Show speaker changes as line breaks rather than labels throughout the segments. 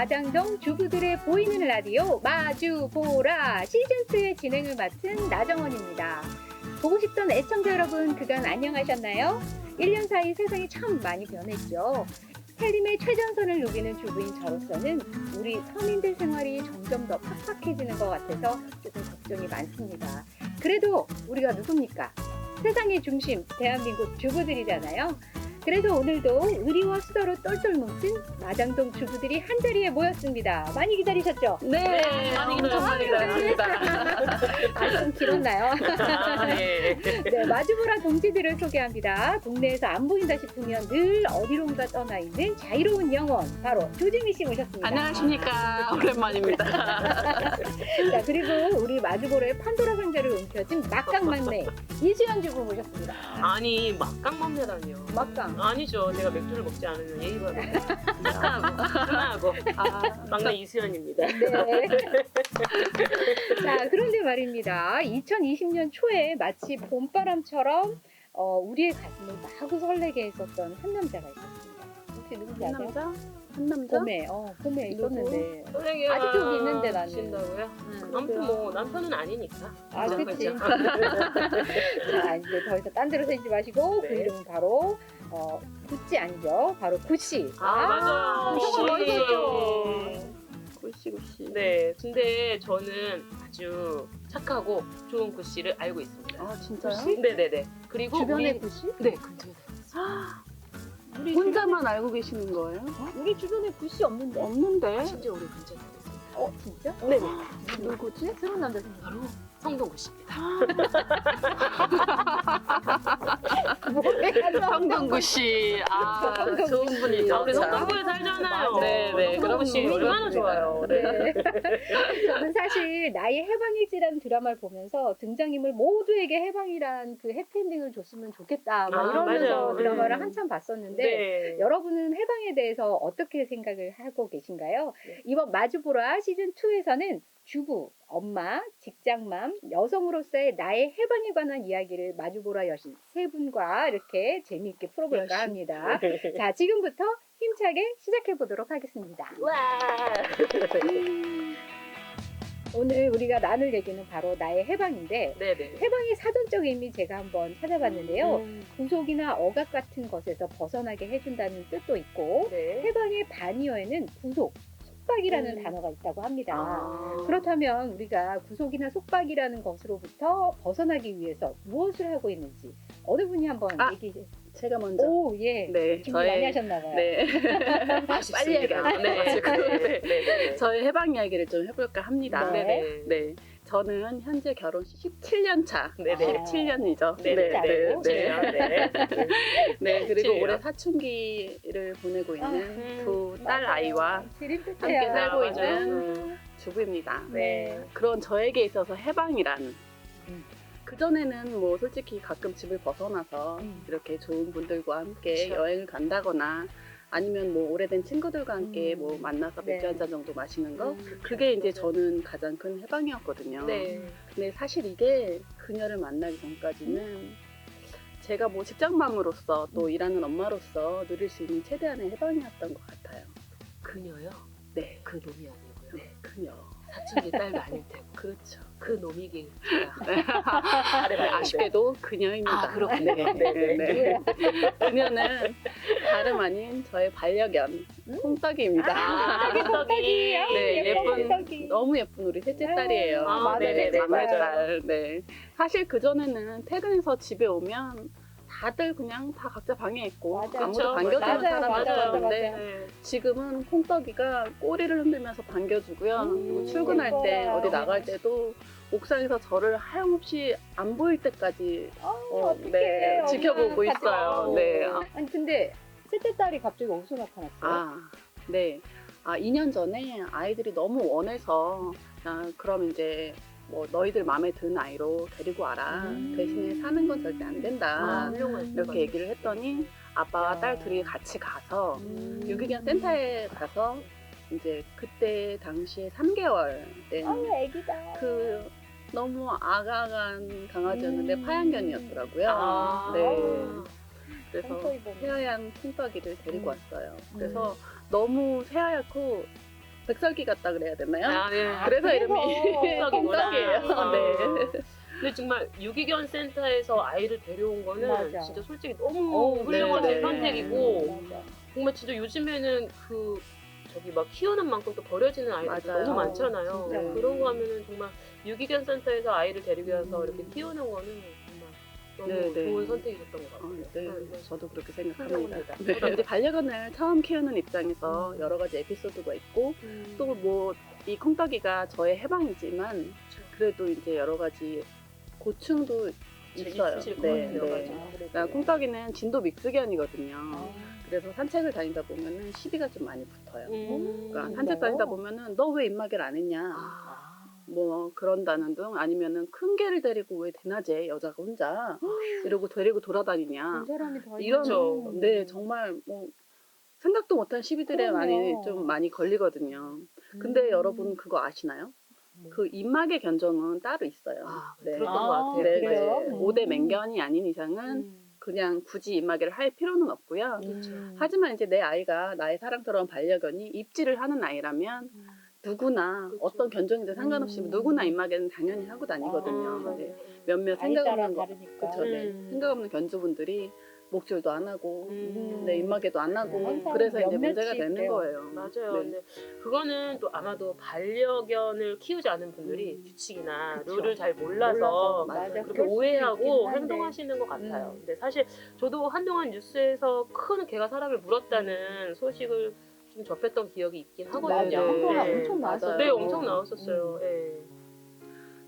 마장동 주부들의 보이는 라디오 마주보라 시즌2의 진행을 맡은 나정원입니다. 보고 싶던 애청자 여러분 그간 안녕하셨나요? 1년 사이 세상이 참 많이 변했죠. 살림의 최전선을 누비는 주부인 저로서는 우리 서민들 생활이 점점 더 팍팍해지는 것 같아서 조금 걱정이 많습니다. 그래도 우리가 누굽니까? 세상의 중심, 대한민국 주부들이잖아요. 그래서 오늘도 의리와 수다로 똘똘 뭉친 마장동 주부들이 한 자리에 모였습니다. 많이 기다리셨죠?
네, 많이
엄청
기다렸습니다.
기다렸습니다. 아, 좀 길었나요?
아, 네.
네, 마주보라 동지들을 소개합니다. 동네에서 안 보인다 싶으면 늘 어디론가 떠나 있는 자유로운 영혼, 바로 조진미 씨 모셨습니다.
안녕하십니까. 오랜만입니다.
자, 그리고 우리 마주보라의 판도라 상자를 움켜쥔 막강 막내 이수연 주부 모셨습니다.
아니, 막강맘매라니요.
막강.
아니죠. 제가 맥주를 먹지 않으면 예의가 하고, 하나하고.
아,
막내 이수연입니다.
네. 자, 그런데 말입니다. 2020년 초에 마치 봄바람처럼 어, 우리의 가슴을 마구 설레게 했었던 한 남자가 있었습니다. 혹시 누군지
한
아세요?
남자? 한 남자?
봄에, 어, 봄에 있었는데.
설레기가
아직도 여기 있는데, 나는.
신다고요?
음.
아무튼 뭐 남편은 아니니까.
아, 그치. 자, 이제 더 이상 딴 데로 새지 마시고, 그
네.
이름은 바로, 어, 구찌 아니죠? 바로 구씨.
아, 맞아요.
정말
구씨.
멋있었죠.
굴씨굴씨.
네, 근데 저는 아주 착하고 좋은 구씨를 알고 있습니다.
아, 진짜요?
네네네. 그리고
주변에
우리-
구씨?
네, 근처에
우리
혼자만 알고 계시는 거예요?
주변- 우리 주변에 구씨 없는데?
없는데?
심지어 우리 근처에 있습니다.
어, 진짜?
네네.
누구지?
새로운 남자 생겼
바로 성동구 씨입니다.
성동구 씨. 아,
성동구
좋은 분이죠.
아, 우리
참.
성동구에 살잖아요.
맞아.
네네. 그럼 씨
성동구
얼마나 좋아요. 네.
네. 저는 사실 나의 해방일지라는 드라마를 보면서 등장인물 모두에게 해방이란 그 해피엔딩을 줬으면 좋겠다. 막
아,
이러면서
맞아요.
드라마를
음.
한참 봤었는데
네.
여러분은 해방에 대해서 어떻게 생각을 하고 계신가요?
네.
이번 마주보라 시즌 2에서는 주부, 엄마, 직장맘, 여성으로서의 나의 해방에 관한 이야기를 마주보라 여신 세 분과 이렇게 재미있게 풀어볼까
여신.
합니다. 자, 지금부터 힘차게 시작해 보도록 하겠습니다.
와.
오늘 우리가 나눌 얘기는 바로 나의 해방인데
네네.
해방의 사전적 의미 제가 한번 찾아봤는데요.
음,
구속이나 억압 같은 것에서 벗어나게 해준다는 뜻도 있고
네.
해방의 반이어에는 구속, 속박이라는
음.
단어가 있다고 합니다.
아.
그렇다면 우리가 구속이나 속박이라는 것으로부터 벗어나기 위해서 무엇을 하고 있는지 어느 분이 한번
아,
얘기해
제가 먼저.
오, 예.
네,
준비 많이 하셨나 봐요.
네.
빨리
얘기하자.
네.
네.
네. 네.
저의 해방 이야기를 좀 해볼까 합니다.
네.
네.
저는 현재 결혼 17년 차.
네네.
17년이죠.
네네.
네, 네,
네. 네.
네, 그리고
17년.
올해 사춘기를 보내고 있는
음,
두 딸
맞아요.
아이와. 함께 살고
맞아요.
있는 주부입니다.
네.
그런 저에게 있어서 해방이란
음.
그전에는 뭐 솔직히 가끔 집을 벗어나서
음.
이렇게 좋은 분들과 함께
그쵸.
여행을 간다거나 아니면 뭐 오래된 친구들과 함께
음.
뭐 만나서 맥주
네.
한 잔 정도 마시는 거
음,
그게 이제 저는 가장 큰 해방이었거든요.
네.
근데 사실 이게 그녀를 만나기 전까지는 제가 뭐 직장맘으로서 또
음.
일하는 엄마로서 누릴 수 있는 최대한의 해방이었던 것 같아요.
그녀요?
네,
그 놈이 아니고요.
네, 그녀.
사춘기 딸도 아닐 테고.
그렇죠.
그 놈이긴
네, 아쉽게도 그녀입니다.
아, 그렇군요.
네, 네, 네. 그녀는 다름 아닌 저의 반려견 홍떡이입니다.
아,
콩떡이. 아,
네,
예쁜 콩떡이.
너무 예쁜 우리 셋째 딸이에요.
아,
맞아요.
네네네,
셋째
막내
딸.
딸. 네. 사실 그 전에는 퇴근해서 집에 오면 다들 그냥 다 각자 방에 있고
맞아.
아무도
그쵸.
반겨주는
맞아요,
사람이
맞아, 맞아,
없었는데
맞아.
네.
지금은 콩떡이가 꼬리를 흔들면서 반겨주고요.
음,
그리고 출근할 때
예뻐요.
어디 나갈 때도 옥상에서 저를 하염없이 안 보일 때까지
어,
어. 네,
엄마
지켜보고 있어요. 네. 아.
아니 근데 셋째 딸이 갑자기 어디서 나타났어요?
아, 네. 아, 2년 전에 아이들이 너무 원해서, 아, 그럼 이제 뭐 너희들 마음에 드는 아이로 데리고 와라.
음.
대신에 사는 건 절대 안 된다.
아,
이렇게 얘기를 했더니 아빠와 딸 둘이 같이 가서
음.
유기견 센터에 가서 이제 그때 당시에 3개월 된
아유 애기다.
그 너무 아가간 강아지였는데
음.
파양견이었더라고요.
아.
네. 그래서. 새하얀 콩떡이를 데리고
음.
왔어요. 그래서 너무 새하얗고 백설기 같다 그래야 되나요?
아, 네.
그래서 이름이
콩떡이구나.
콩떡이에요.
아.
네.
근데 정말 유기견 센터에서 아이를 데려온 거는
맞아.
진짜 솔직히 너무
어,
훌륭한
네, 네.
선택이고
맞아.
정말 진짜 요즘에는 그 저기 막 키우는 만큼 또 버려지는 아이들도
맞아요.
너무 많잖아요.
진짜.
그런 거 하면은 정말 유기견 센터에서 아이를 데리고 와서
음.
이렇게 키우는 거는 너무
네, 네.
좋은 선택이었던 것
어,
같아요.
네,
네.
저도 그렇게 생각합니다. 네. 이제 반려견을 처음 키우는 입장에서 여러 가지 에피소드가 있고
음.
또 뭐 이 콩떡이가 저의 해방이지만. 그래도 이제 여러 가지 고충도 있어요.
것
네,
같아요.
네.
맞아요.
그러니까 콩떡이는 진도 믹스견이거든요.
아.
그래서 산책을 다니다 보면은 시비가 좀 많이 붙어요.
음.
그러니까? 산책 다니다 보면은 너 왜 입마개를 안 했냐
아.
뭐 그런다는 등 아니면은 큰 개를 데리고 왜 대낮에 여자가 혼자 이러고 데리고 돌아다니냐
사람이
이런
그쵸.
네 정말 뭐 생각도 못한 시비들에
그럼요.
많이 좀 많이 걸리거든요. 근데
음.
여러분 그거 아시나요?
뭐.
그 입마개 견종은 따로 있어요.
아,
네.
들었던
아,
것 같아요.
네,
그래요?
네.
음.
5대 맹견이 아닌 이상은
음.
그냥 굳이 입마개를 할 필요는 없고요.
음.
하지만 이제 내 아이가 나의 사랑스러운 반려견이 입질을 하는 아이라면 누구나. 어떤 견종이든 상관없이
음.
누구나 입마개는 당연히 하고 다니거든요.
아,
네. 몇몇
아이
생각
따라
없는 거,
다르니까.
그쵸, 네.
음.
생각 없는 견주분들이 목줄도 안 하고
음.
네, 입마개도 안 하고
항상
그래서 이제
몇몇이
문제가 되는
그래요.
거예요.
맞아요.
네.
근데 그거는 또 아마도 반려견을 키우지 않은 분들이
음.
규칙이나
그쵸.
룰을 잘 몰라서
맞아.
그럴
그렇게
그럴 수도
오해하고
한데.
행동하시는 것 같아요.
음.
근데 사실 저도 한동안 뉴스에서 큰 개가 사람을 물었다는 소식을 좀 접했던 기억이 있긴 하거든요.
네, 네.
한동안
네.
엄청 나왔어요.
네. 엄청 나왔었어요. 예.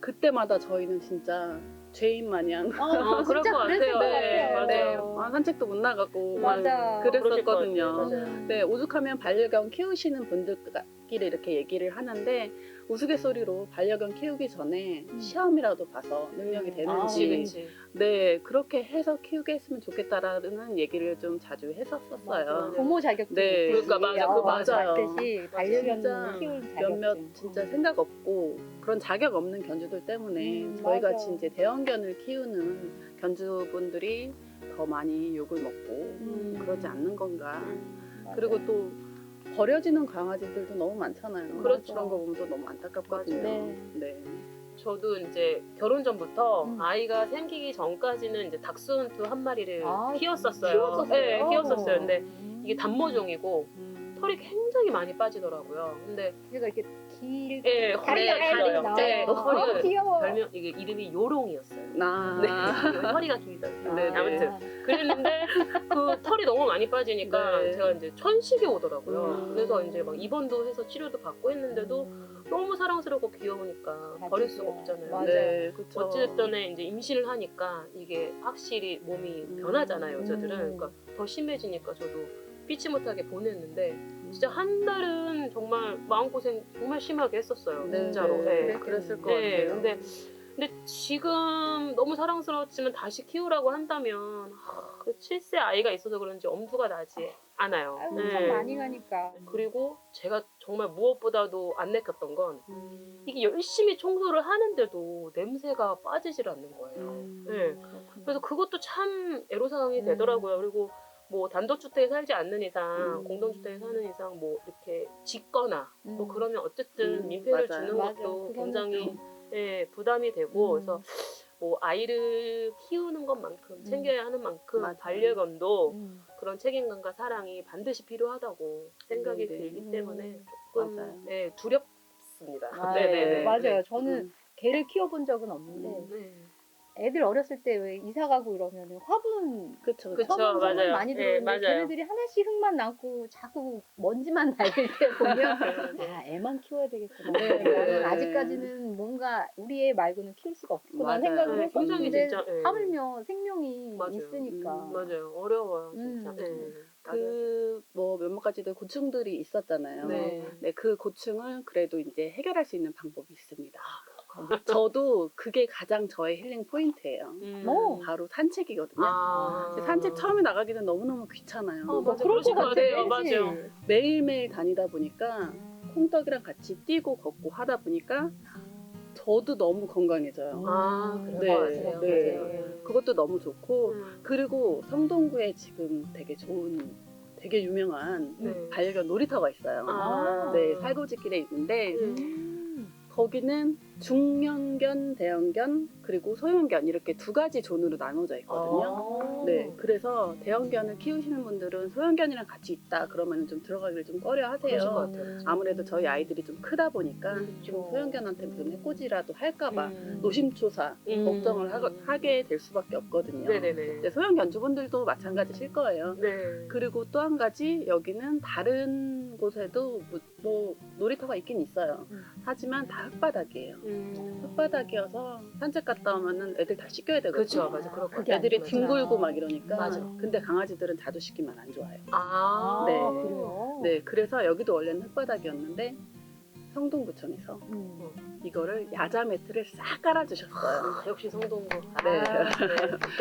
그때마다 저희는 진짜 죄인 마냥
어, 그럴
진짜
것
그랬을
같아요.
것
네,
같아요.
맞아요.
아, 산책도 못 나가고
맞아.
막 그랬었거든요.
그러실 것 같아요. 맞아요.
네, 오죽하면 반려견 키우시는 분들 끼리 이렇게 얘기를 하는데 우스갯소리로 반려견 키우기 전에
음.
시험이라도 봐서 능력이
음.
되는지
그치, 그치.
네 그렇게 해서 키우게 했으면 좋겠다라는 얘기를 좀 자주 했었어요.
맞아요.
부모 자격증
네.
있듯이,
그러니까 맞아, 그거
어,
맞아요.
맞듯이 반려견
진짜
키우는 자격증
몇몇 진짜 생각 없고 그런 자격 없는 견주들 때문에
음,
저희
맞아.
같이 이제 대형견을 키우는 견주분들이 더 많이 욕을 먹고
음.
그러지 않는 건가.
음.
그리고 또 버려지는 강아지들도 너무 많잖아요.
그렇죠.
그런 거 보면 또 너무 안타깝거든요.
맞아요.
네.
저도 이제 결혼 전부터
음.
아이가 생기기 전까지는 이제 닥스훈트 한 마리를
아,
키웠었어요.
키웠었어요?
네, 키웠었어요. 근데
음.
이게 단모종이고 털이 굉장히 많이 빠지더라고요. 근데
그러니까 이렇게 길
예, 허리가 길어요.
나와요.
네,
어,
허리가
귀여워.
별명 이게 이름이 요롱이었어요.
나
네, 허리가 길어요.
네, 네.
아무튼 그랬는데 그 털이 너무 많이 빠지니까
네.
제가 이제 천식이 오더라고요.
음.
그래서 이제 막 입원도 해서 치료도 받고 했는데도 너무 사랑스럽고 귀여우니까 버릴 수가. 없잖아요.
맞아요.
네, 그렇죠.
어쨌든 이제 임신을 하니까 이게 확실히 몸이
음.
변하잖아요, 여자들은.
음.
그러니까 더 심해지니까 저도 피치 못하게 보냈는데 진짜 한 달은 정말 마음고생 정말 심하게 했었어요,
네,
진짜로.
네,
네.
그랬을 것
네,
같아요.
근데 근데 지금 너무 사랑스러웠지만 다시 키우라고 한다면 하, 그 7세 아이가 있어서 그런지 엄두가 나지 않아요.
아유,
네.
참 많이 가니까.
그리고 제가 정말 무엇보다도 안 내켰던 건
음.
이게 열심히 청소를 하는데도 냄새가 빠지질 않는 거예요.
음.
네. 그래서 그것도 참 애로사항이
음.
되더라고요. 그리고 뭐 단독주택에 살지 않는 이상,
음.
공동주택에 사는 이상 뭐 이렇게 짓거나 뭐
음.
그러면 어쨌든
음,
민폐를
맞아요.
주는
맞아.
것도 굉장히
좀-
예, 부담이 되고
음.
그래서 뭐 아이를 키우는 것만큼 챙겨야 하는 만큼
맞아요.
반려견도
음.
그런 책임감과 사랑이 반드시 필요하다고 생각이
네, 네.
들기
음.
때문에 조금
맞아요.
예, 두렵습니다.
아,
네네네.
맞아요.
네.
저는 개를 키워본 적은 없는데
음.
네.
애들 어렸을 때 왜 이사 가고 이러면 화분.
그쵸,
처음 소문
맞아요.
많이
예,
들었는데
맞아요.
걔네들이 하나씩 흙만 남고 자꾸 먼지만 날릴 때 보면
네.
아 애만 키워야 되겠구나.
네,
나는
네.
아직까지는 뭔가 우리 애 말고는 키울 수가 없구나
맞아요.
생각을
네, 굉장히
했었는데
진짜 예.
하물며 생명이
맞아요.
있으니까
음,
맞아요. 어려워요, 진짜.
음.
네.
그뭐 몇몇 가지들 고충들이 있었잖아요.
네.
네, 그 고충을 그래도 이제 해결할 수 있는 방법이 있습니다.
아,
저도 그게 가장 저의 힐링 포인트예요.
음.
어.
바로 산책이거든요.
아.
산책 처음에 나가기 는 너무너무 귀찮아요.
어,
맞아,
그럴
것것
같아.
같아 요. 맞아요.
매일매일 다니다 보니까 콩떡이랑 같이 뛰고 걷고 하다 보니까 저도 너무 건강해져요.
아, 그럴
네,
것 같아요.
네.
맞아요.
그것도 너무 좋고
음.
그리고 성동구에 지금 되게 좋은 되게 유명한
네.
반려견 놀이터가 있어요.
아.
네, 살구지길에 있는데
음.
거기는 중형견, 대형견 그리고 소형견 이렇게 두 가지 존으로 나눠져 있거든요.
아.
네, 그래서 대형견을 키우시는 분들은 소형견이랑 같이 있다 그러면 좀 들어가기를 좀 꺼려
그러신 것
하세요.
같아요.
아무래도 저희 아이들이 좀 크다 보니까
음.
좀 소형견한테 무슨 해코지라도 할까봐
음.
노심초사
음.
걱정을 하, 게될 수밖에 없거든요.
네네네.
네, 소형견 주분들도 마찬가지실 거예요.
네.
그리고 또 한 가지 여기는 다른 곳에도 뭐, 뭐 놀이터가 있긴 있어요.
음.
하지만 다 흙바닥이에요.
음.
흙바닥이어서 산책 갔다 오면은 애들 다 씻겨야 되거든요.
그렇죠, 맞아, 그럴 것 같아요.
애들이
맞아.
뒹굴고 막 이러니까.
맞아.
근데 강아지들은 자주 씻기면 안 좋아요.
아,
네.
그래요?
네, 그래서 여기도 원래는 흙바닥이었는데 성동구청에서
음.
이거를 야자 매트를 싹 깔아주셨어요.
아, 역시 성동구.
네.
아,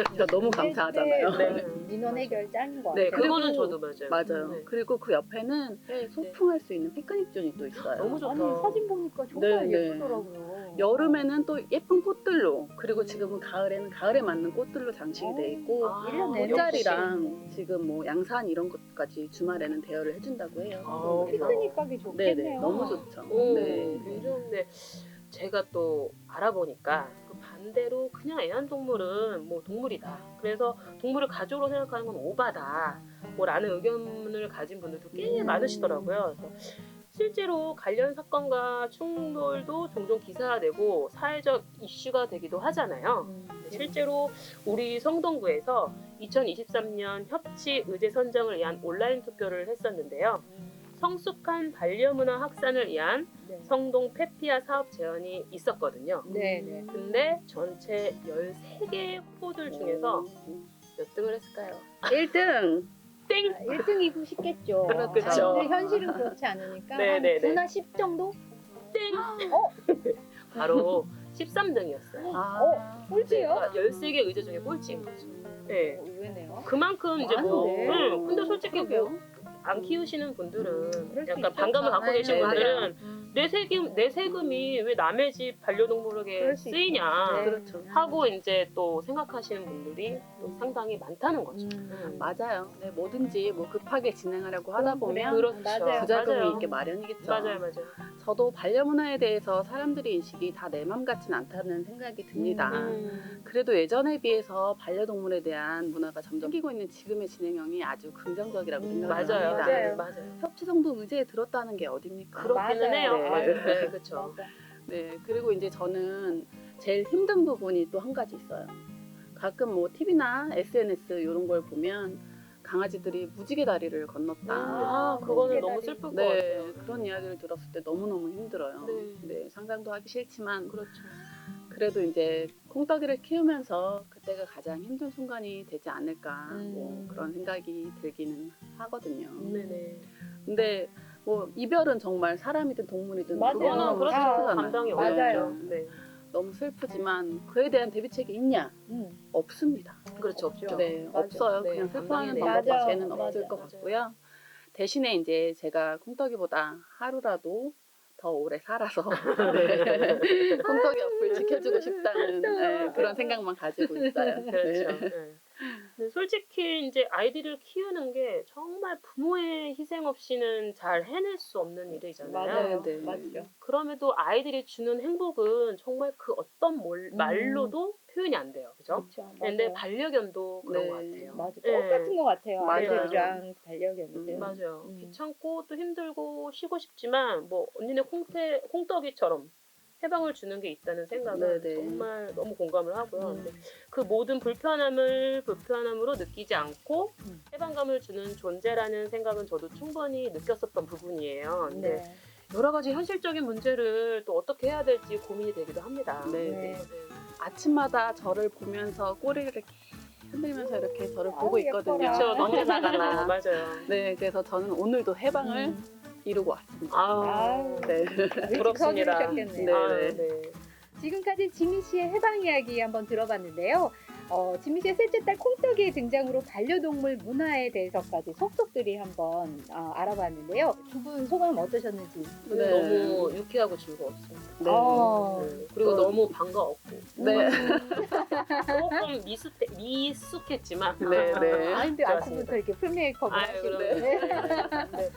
진짜 너무 감사하잖아요.
네.
네. 민원 해결 짱인 것
네,
같아요.
그거는
그리고-
저도 맞아요.
맞아요.
네.
그리고 그 옆에는 소풍할 수 있는 피크닉 존이 또 있어요.
너무 좋다.
아니 사진 보니까 정말
네, 네.
예쁘더라고요.
여름에는 또 예쁜 꽃들로 그리고 지금은 가을에는 가을에 맞는 꽃들로 장식이 돼 있고
아,
일년 내내
꽃자리랑 지금 뭐 양산 이런 것까지 주말에는 대여를 해준다고 해요.
아,
피크닉 가기 좋겠네요.
네네 너무 좋죠.
오,
네.
요즘 네. 제가 또 알아보니까 그 반대로 그냥 애완동물은 뭐 동물이다. 그래서 동물을 가족으로 생각하는 건 오바다. 뭐라는 의견을 가진 분들도 꽤
음.
많으시더라고요. 그래서 실제로 관련 사건과 충돌도 종종 기사화되고 사회적 이슈가 되기도 하잖아요.
음.
실제로 우리 성동구에서 2023년 협치 의제 선정을 위한 온라인 투표를 했었는데요. 성숙한 반려문화 확산을 위한
네.
성동 페피아 사업 제안이 있었거든요.
네, 네.
근데 전체 13개 후보들 중에서 몇 등을 했을까요?
1등
땡!
1등이고 싶겠죠.
그렇죠.
근데 현실은 그렇지 않으니까
네,
한
네, 네.
9나 10 정도?
땡!
어?
바로 13등이었어요.
아,
꼴찌요?
13개 의제 중에 꼴찌인 거죠. 네.
어, 의외네요.
그만큼 이제 뭐,
많은데?
응, 근데 솔직히
그러게요.
뭐, 안 키우시는 분들은
수
약간. 반감을 갖고
네,
계신
네,
분들은
음.
내 세금 내 세금이 왜 남의 집 반려동물에게. 쓰이냐
네.
그렇죠.
하고 이제 또 생각하시는 분들이 또 상당히 많다는 거죠.
음.
맞아요. 네, 뭐든지 뭐 급하게 진행하려고 하다 보면
그렇죠.
부작용이
맞아요.
있게 마련이겠죠.
맞아요, 맞아요.
저도 반려문화에 대해서 사람들의 인식이 다 내 맘 같진 않다는 생각이 듭니다.
음.
그래도 예전에 비해서 반려동물에 대한 문화가 점점 생기고 있는 지금의 진행형이 아주 긍정적이라고
음,
생각합니다.
맞아요,
맞아요.
맞아요, 맞아요.
협치성도 의제에 들었다는 게 어딥니까?
그렇기는
맞아요.
해요.
네.
맞아요, 네, 그렇죠.
네, 그리고 이제 저는 제일 힘든 부분이 또 한 가지 있어요. 가끔 뭐 TV나 SNS 이런 걸 보면 강아지들이 무지개 다리를 건넜다.
아, 그거는 너무. 슬플 것
네,
같아요.
그런 이야기를 들었을 때 너무너무 힘들어요.
네.
네, 상상도 하기 싫지만
그렇죠.
그래도 이제 콩떡이를 키우면서 그때가 가장 힘든 순간이 되지 않을까
음.
뭐 그런 생각이 들기는 하거든요.
네네.
근데 뭐 이별은 정말 사람이든 동물이든
맞아요.
그거는
너무너무
그렇죠.
슬프잖아요.
감당이
맞아요.
어렵죠. 네.
너무 슬프지만 그에 대한 대비책이 있냐?
음.
없습니다.
그렇죠, 없죠.
네,
맞아.
없어요.
네,
그냥 슬퍼하는
감당이
돼요.
방법밖에는
맞아.
없을
맞아.
것
맞아요.
같고요. 대신에 이제 제가 콩떡이보다 하루라도 더 오래 살아서 네. 콩떡이 옆을 지켜주고 싶다는 네, 그런 생각만 가지고 있어요.
그렇죠.
네.
네. 근데 솔직히 이제 아이들을 키우는 게 정말 부모의 희생 없이는 잘 해낼 수 없는 일이잖아요.
맞아요.
네, 네.
맞죠.
그럼에도 아이들이 주는 행복은 정말 그 어떤 몰-
음.
말로도 표현이 안 돼요. 그죠?
그렇죠.
근데
맞아요.
반려견도 그런
네.
것 같아요.
맞아.
네.
똑같은 것 같아요.
맞아요.
아이들이랑 반려견들.
음,
맞아요.
음.
귀찮고 또 힘들고 쉬고 싶지만 뭐 언니네 콩태 콩떡이처럼 해방을 주는 게 있다는 생각은
네네.
정말 너무 공감을 하고요.
음.
근데 그 모든 불편함을 불편함으로 느끼지 않고
음.
해방감을 주는 존재라는 생각은 저도 충분히 느꼈었던 부분이에요. 근데
네.
여러 가지 현실적인 문제를 또 어떻게 해야 될지 고민이 되기도 합니다.
네,
네.
아침마다 저를 보면서 꼬리를 이렇게 흔들면서 이렇게 저를 보고 있거든요.
그렇죠.
언제 나가나.
맞아요.
네, 그래서 저는 오늘도 해방을
음.
이루고 왔습니다.
아우,
아우.
네.
부럽습니다.
서두르셨겠네요.
네.
아,
네.
네.
지금까지 지미 씨의 해방 이야기 한번 들어봤는데요. 어, 진미 씨의 셋째 딸 콩떡이의 등장으로 반려동물 문화에 대해서까지 속속들이 한번 어, 알아봤는데요. 두 분 소감 어떠셨는지.
오늘
네.
너무 유쾌하고 즐거웠습니다.
네.
어.
네, 그리고
또-
너무 반가웠고
네.
조금 미숙, 미숙했지만
네, 네.
아, 근데. 아침부터 이렇게 풀메이크업을
아유,
하시고.
그럼요.
네.
네.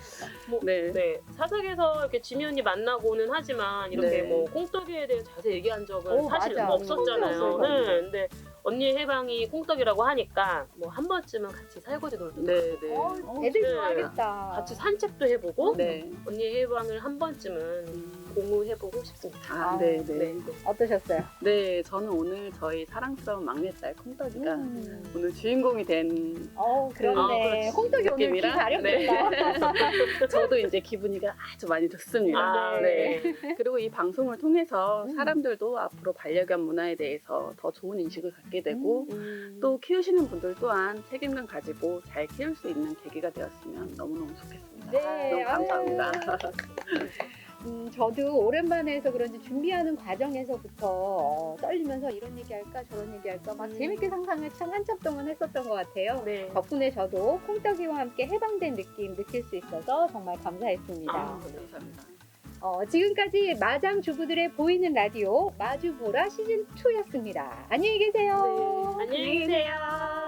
뭐,
네.
네, 사석에서 이렇게 지미 언니 만나고는 하지만 이렇게
네.
뭐 콩떡이에 대해 자세히 얘기한 적은
오,
사실
맞아.
없었잖아요.
없어요.
네, 근데 언니의 해방이 콩떡이라고 하니까 뭐 한 번쯤은 같이 설거지 놀도
네, 네.
어,
어,
애들
네.
좋아하겠다.
같이 산책도 해보고
네.
언니의 해방을 한 번쯤은 공유해보고 싶습니다.
아, 네, 네.
네.
네.
어떠셨어요?
네, 저는 오늘 저희 사랑스러운 막내딸 콩떡이가
음.
오늘 주인공이 된
어,
아,
그런데
그렇지.
콩떡이 오늘
느낌이라?
가렵겠다.
저도 이제 기분이가 아주 많이 좋습니다.
아,
네.
네.
그리고 이 방송을 통해서
음.
사람들도 앞으로 반려견 문화에 대해서 더 좋은 인식을 갖게 되고
음.
또 키우시는 분들 또한 책임감 가지고 잘 키울 수 있는 계기가 되었으면 너무너무 좋겠습니다.
네,
너무 감사합니다.
음, 저도 오랜만에 해서 그런지 준비하는 과정에서부터 어, 떨리면서 이런 얘기할까 저런 얘기할까 막
음.
재밌게 상상을 참 한참 동안 했었던 것 같아요.
네.
덕분에 저도 콩떡이와 함께 해방된 느낌 느낄 수 있어서 정말 감사했습니다.
아, 네.
감사합니다.
어, 지금까지 마장 주부들의 보이는 라디오 마주보라 시즌 2였습니다. 안녕히 계세요.
안녕히 계세요.